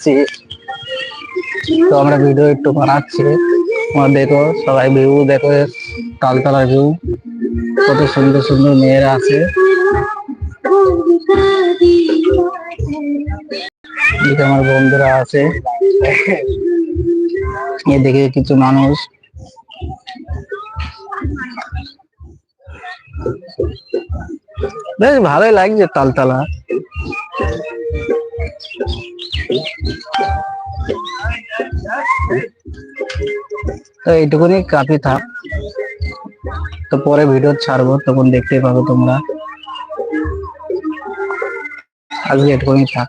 যাচ্ছি। তো আমরা ভিডিও একটু বানাচ্ছি। তোমরা দেখো, সবাই ভিউ দেখো তালতলা ভিউ কত সুন্দর সুন্দর মেয়েরা আছে। আমার বন্ধুরা আছে। এদিকে কিছু মানুষ। বেশ ভালোই লাগছে তালতলা। তো এইটুকুনি কাপি থাক তো পরে ভিডিও ছাড়বো, তখন দেখতে পাবো তোমরা। আজকে এটুকুনি থাক।